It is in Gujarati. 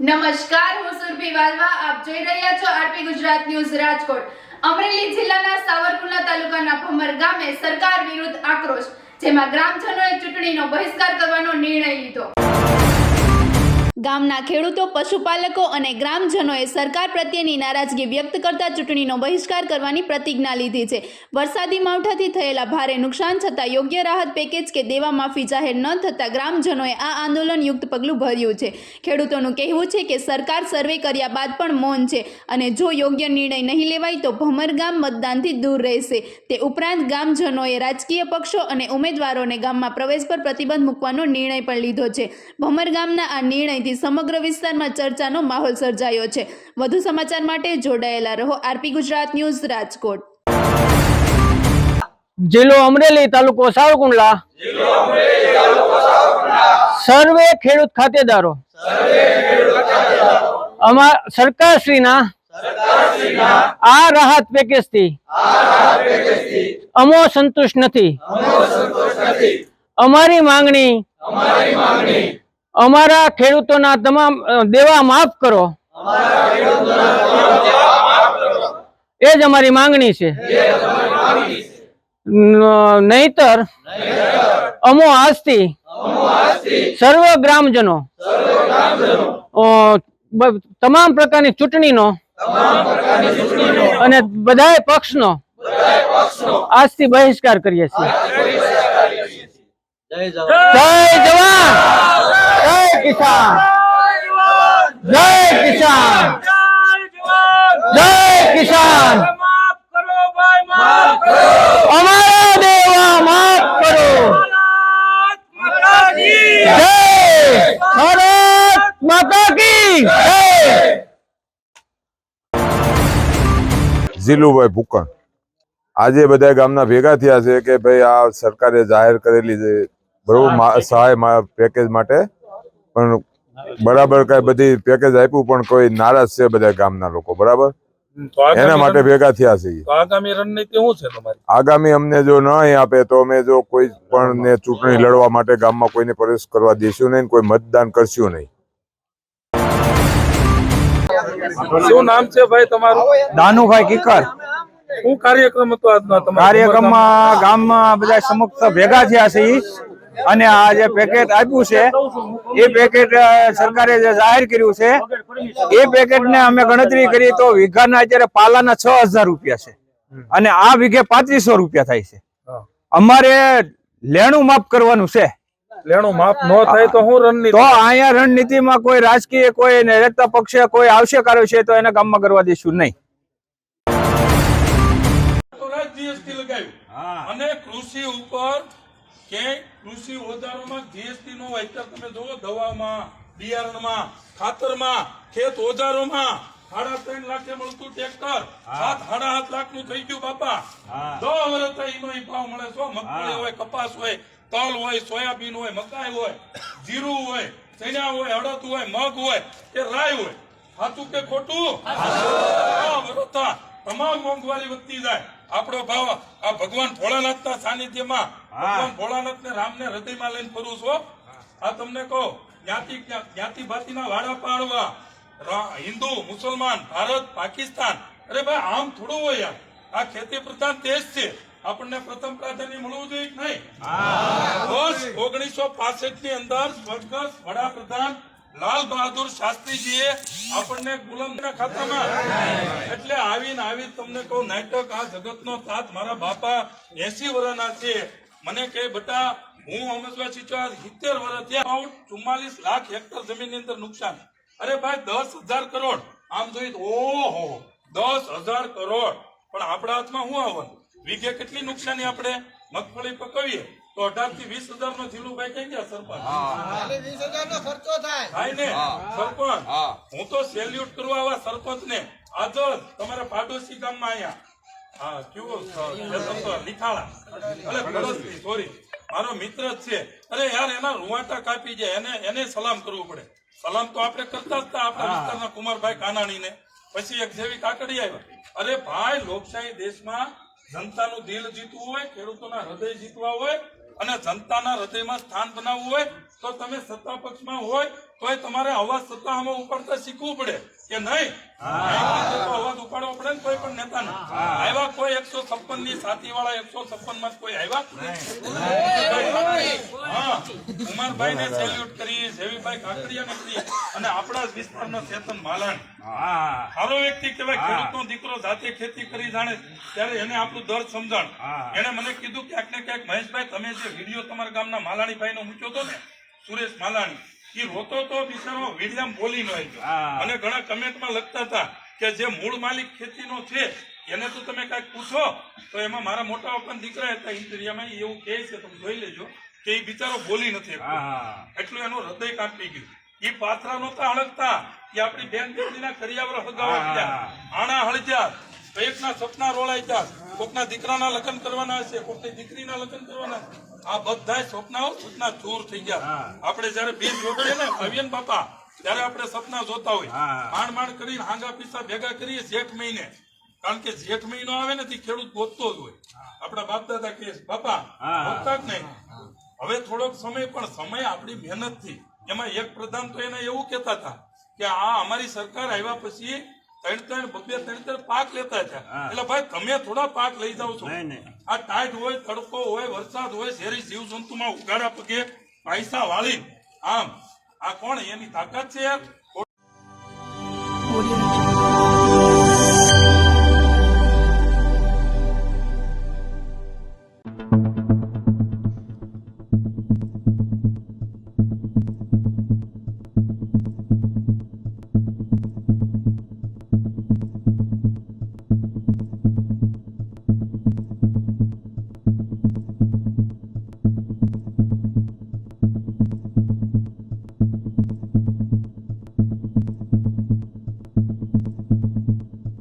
નમસ્કાર, હું સુરભી વાલવા. આપ જોઈ રહ્યા છો આરપી ગુજરાત ન્યૂઝ રાજકોટ. અમરેલી જિલ્લાના સાવરકુંડલા તાલુકાના ભમર ગામે સરકાર વિરુદ્ધ આક્રોશ, જેમાં ગ્રામજનોએ ચૂંટણીનો બહિષ્કાર કરવાનો નિર્ણય લીધો. ગામના ખેડૂતો, પશુપાલકો અને ગ્રામજનોએ સરકાર પ્રત્યેની નારાજગી વ્યક્ત કરતા ચૂંટણીનો બહિષ્કાર કરવાની પ્રતિજ્ઞા લીધી છે. વરસાદી માવઠાથી થયેલા ભારે નુકસાન છતાં યોગ્ય રાહત પેકેજ કે દેવા માફી જાહેર ન થતાં ગ્રામજનોએ આ આંદોલનયુક્ત પગલું ભર્યું છે. ખેડૂતોનું કહેવું છે કે સરકાર સર્વે કર્યા બાદ પણ મૌન છે અને જો યોગ્ય નિર્ણય નહીં લેવાય તો ભમર ગામ મતદાનથી દૂર રહેશે. તે ઉપરાંત ગામજનોએ રાજકીય પક્ષો અને ઉમેદવારોને ગામમાં પ્રવેશ પર પ્રતિબંધ મૂકવાનો નિર્ણય પણ લીધો છે. ભમર ગામના આ નિર્ણયથી સમગ્ર વિસ્તારમાં ચર્ચાનો માહોલ સર્જાયો છે. વધુ સમાચાર માટે જોડાયેલા રહો આરપી ગુજરાત ન્યૂઝ રાજકોટ. જિલ્લો અમરેલી તાલુકો સાવકુંડલા સર્વે ખેડૂત ખાતેદારો. અમારા સરકારશ્રીના આ રાહત પેકેજથી અમો સંતુષ્ટ નથી. અમારી માંગણી અમારા ખેડૂતોના તમામ દેવા માફ કરો. એ જ અમારી માંગણી છે. નહીતર અમો આજથી સર્વ ગ્રામજનો તમામ પ્રકારની ચૂંટણીનો અને બધા પક્ષનો આજથી બહિષ્કાર કરીએ છીએ. જય જવાન. કિસાન. જય કિસાન. જય કિસાન. અમારા દેવા માફ કરો. જય ભૂકણ, આજે બધા ગામના ભેગા થયા છે કે ભાઈ આ સરકારે જાહેર કરેલી છે બરોબર સહાય પેકેજ માટે પણ બરાબર કઈ બધી પેકેજ આપ્યું પણ કોઈ નારાજ છે બધા ગામના લોકો બરાબર? એના માટે ભેગા થયા છે આગામી રણનીતિ શું છે તમારી? આગામી અમને જો નહીં આપે તો અમે જો કોઈ પણ ને ચૂંટણી લડવા માટે ગામમાં કોઈને પ્રવેશ કરવા દેશું નહીં કોઈ મતદાન કરશું નહીં. શું નામ છે ભાઈ તમારું? દાનુભાઈ કિકર. શું કાર્યક્રમ હતો આજનો તમારો? કાર્યક્રમમાં ગામમાં બધા સમક્ષ ભેગા થયા છે ઈ. અને આ જે પેકેટ આપ્યું છે એ પેકેટ સરકારે જે જાહેર કર્યું છે એ પેકેટને અમે ગણતરી કરી તો વીઘાના અત્યારે પાલાના છ હજાર રૂપિયા છે. અને આ વીઘે પાંત્રીસો રૂપિયા થાય છે. અમારે લેણું માફ કરવાનું છે. લેણું માપ ન થાય તો હું રણનીતિ તો અહીંયા રણનીતિમાં કોઈ રાજકીય કોઈ રહેતા પક્ષે કોઈ આવશે કર્યો છે તો એના કામમાં કરવા દઈશું નહીં. અને કૃષિ ઉપર કે કૃષિ ઓજારોમાં જીએસટી નો હોય તમે જુઓ દવામાં બિયારણમાં ખાતરમાં ખેત ઓજારોમાં સાડા ત્રણ લાખે મળતું ટ્રેક્ટર. સાત સાડા સાત લાખનું થઈ ગયું બાપા. દસ વર્ષ થઈ નો ભાવ મળે છો મગફળી હોય કપાસ હોય તલ હોય સોયાબીન હોય મકાઈ હોય જીરું હોય ચણા હોય અડદ હોય મગ હોય કે રાય હોય. સાચું કે ખોટું? તમામ મોંઘવારી વધતી જાય. આપણો ભાવ આ ભગવાન ભોળાનાથના સાનિધ્યમાં. ભગવાન ભોળાનાથ ને રામને હૃદયમાં લઈને ફરું છો આ તમને કહો જ્ઞાતિ જ્ઞાતિ ભાતિના વાડા પાડવા હિન્દુ મુસલમાન ભારત પાકિસ્તાન. અરે ભાઈ આમ થોડું હોય યાર. આ ખેતી પ્રધાન દેશ છે. આપણને પ્રથમ પ્રાધાન્ય મળવું જોઈએ નહીં? વર્ષ ઓગણીસો પાસઠની અંદર સ્વર્ગસ્થ વડાપ્રધાન લાલ બહાદુર શાસ્ત્રીજીએ આપણને ગુલામના ખાતામાં એટલે આવીને આવી તમને કહું, નાટક આ જગતનો તાત મારા બાપા એસી વર્ષના છે. મને કહે, બેટા, હું હંમેશા સિત્તેર વર્ષ થયા. ચુમ્માલીસ લાખ હેક્ટર જમીનની અંદર નુકસાન. અરે ભાઈ, દસ હજાર કરોડ. આમ જોઈએ તો ઓહો, દસ હજાર કરોડ. પણ આપણા હાથમાં શું આવવાનું? વીઘે કેટલી નુકસાની આપણે? મગફળી પકવીએ તો અઢારથી વીસ હજાર નો જીલુભાઈ કઈ ગયા સરપંચ. થાય. ને? સરપંચ હું. તો સેલ્યુટ કરવા આવા સરપંચ ને આજ તમારા પાડોશી ગામમાં અહીંયા હા કેવો નિથાળા. સોરી મારો મિત્ર જ છે. અરે યાર એના રૂવાટા કાપી જાય. એને એને સલામ કરવું પડે. સલામ તો આપણે કરતા જ હતા આપણા વિસ્તારના કુમારભાઈ કાનાણીને. પછી એક જેવી કાકડી આવ્યા અરે ભાઈ લોકશાહી દેશમાં જનતાનું દિલ જીતવું હોય ખેડૂતોના હૃદય જીતવા હોય અને જનતાના હૃદયમાં સ્થાન બનાવવું હોય તો તમે સત્તા પક્ષમાં હોય તોય તમારે અવાજ સત્તામાં ઉપાડતા શીખવું પડે કે નહીં? અવાજ ઉપાડવો પડે ને કોઈ પણ નેતાને. આવ્યા કોઈ એકસો છપ્પનની સાથી વાળા એકસો છપ્પનમાં કોઈ આવ્યા? ને સેલ્યુટ કરી જેવીભાઈ કાકડિયા ને કરી અને આપણા જ વિસ્તારનો ચેતન માલણ. સારો વ્યક્તિ કહેવાય ખેડૂતનો દીકરો જાતે ખેતી કરી જાણે ત્યારે એને આપણું દર સમજણ. એને મને કીધું ક્યાંક ને ક્યાંક મહેશભાઈ તમે જે વીડિયો તમારા ગામના માલાણીભાઈ નો મૂક્યો હતો ને? સુરેશ માલાણી. એ રોતો તો બિચારો વિડીયામ બોલી નો અને ઘણા કમેન્ટમાં લખતા હતા કે જે મૂળ માલિક ખેતીનો છે એને તો તમે કાંઈક પૂછો તો એમાં મારા મોટા પપ્પાના દીકરા હતા ઇન્દ્રિયામાં એવું કહે છે તમે જોઈ લેજો કે એ બિચારો બોલી નથી એટલું એનું હૃદય કાપી ગયું. એ પાથરા નહોતા હળગતા એ આપણી બેન દીકરીના કરિયાવર હળગાવા ગયા. આણા હળજ્યા. એકના સપના રોળાઈ ગયા. કોકના દીકરાના લગ્ન કરવાના હશે કોકની દીકરીના લગ્ન કરવાના આ બધા સપનાઓ સપના ચૂર થઈ ગયા. આપણે જયારે બીજ રોપીએ ને અવિયન બાપા ત્યારે આપણે સપના જોતા હોય માંડ માંડ કરીને હાંગા પીસા ભેગા કરીએ જેઠ મહિને. કારણ કે જેઠ મહિનો આવે ને તે ખેડૂત ગોતતો જ હોય. આપણા બાપ દાદા કે બાપા ગોતતા જ નહીં. હવે થોડોક સમય પણ સમય આપણી મહેનતથી. એમાં એક પ્રધાન તો એને એવું કેતા હતા કે આ અમારી સરકાર આવ્યા પછી ત્રણ ત્રણ બબે ત્રણ ત્રણ પાક લેતા હતા. એટલે ભાઈ તમે થોડા પાક લઈ જાઓ છો. આ ટાઈટ હોય તડકો હોય વરસાદ હોય શેરી જીવ જંતુમાં ઉગાડા પગે પૈસા વાળી આમ આ કોણ? એની તાકાત છે યાર.